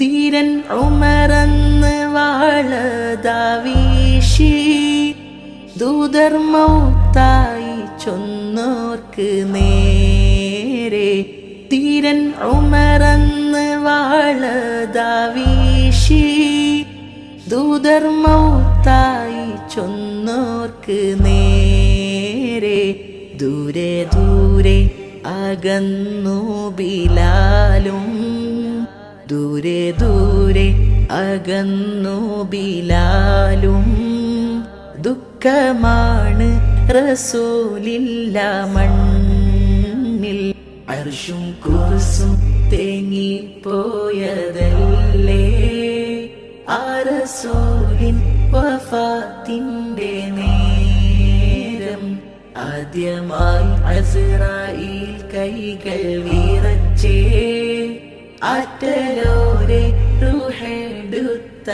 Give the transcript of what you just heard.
തീരൻ ഉമറന്ന് വാളതാ ദൂതർമൗത്തായി ദൂതർ മൗത്തായി ചൊന്നോർക്ക് നേരെ. തീരൻ ഉമറന്ന് വാളതാ ദൂതർമൗത്തായി ദൂതർ മൗത്തായി ചൊന്നോർക്ക് നേരെ. ദൂരെ ദൂരെ അകന്നു ബിലാലും ദൂരെ ദൂരെ അകന്നു ബിലാലും. ദുഃഖമാണ് റസൂലില്ല മണ്ണിൽ. അർഷും കുറിസും തേങ്ങിപ്പോയതല്ലേ? ആ റസൂലിൻ വഫാത്തിന്റെ നേരം ആദ്യമായി അസ്രായിൽ കൈകൾ വീറച്ചേ. ആറ്റലോരെ റുഹെടുത്ത